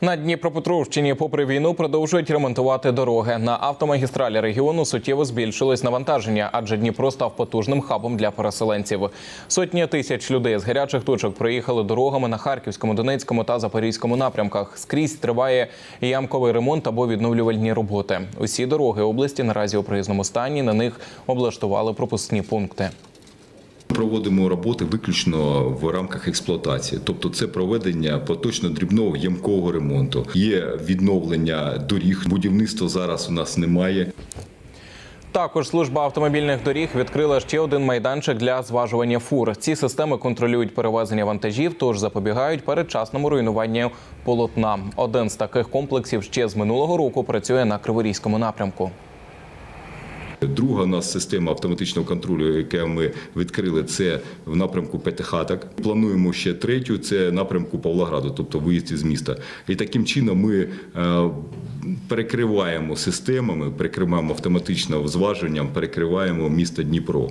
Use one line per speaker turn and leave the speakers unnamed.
На Дніпропетровщині, попри війну, продовжують ремонтувати дороги. На автомагістралі регіону суттєво збільшилось навантаження, адже Дніпро став потужним хабом для переселенців. Сотні тисяч людей з гарячих точок проїхали дорогами на Харківському, Донецькому та Запорізькому напрямках. Скрізь триває ямковий ремонт або відновлювальні роботи. Усі дороги області наразі у проїзному стані. На них облаштували пропускні пункти.
Проводимо роботи виключно в рамках експлуатації, тобто це проведення поточно дрібного ямкового ремонту. Є відновлення доріг. Будівництва зараз у нас немає.
Також служба автомобільних доріг відкрила ще один майданчик для зважування фур. Ці системи контролюють перевезення вантажів, тож запобігають передчасному руйнуванню полотна. Один з таких комплексів ще з минулого року працює на Криворізькому напрямку.
Друга у нас система автоматичного контролю, яку ми відкрили, це в напрямку П'ятихаток. Плануємо ще третю, це напрямку Павлограду, тобто виїзд із міста. І таким чином ми е, перекриваємо системами, перекриваємо автоматичним зваженням, перекриваємо місто Дніпро.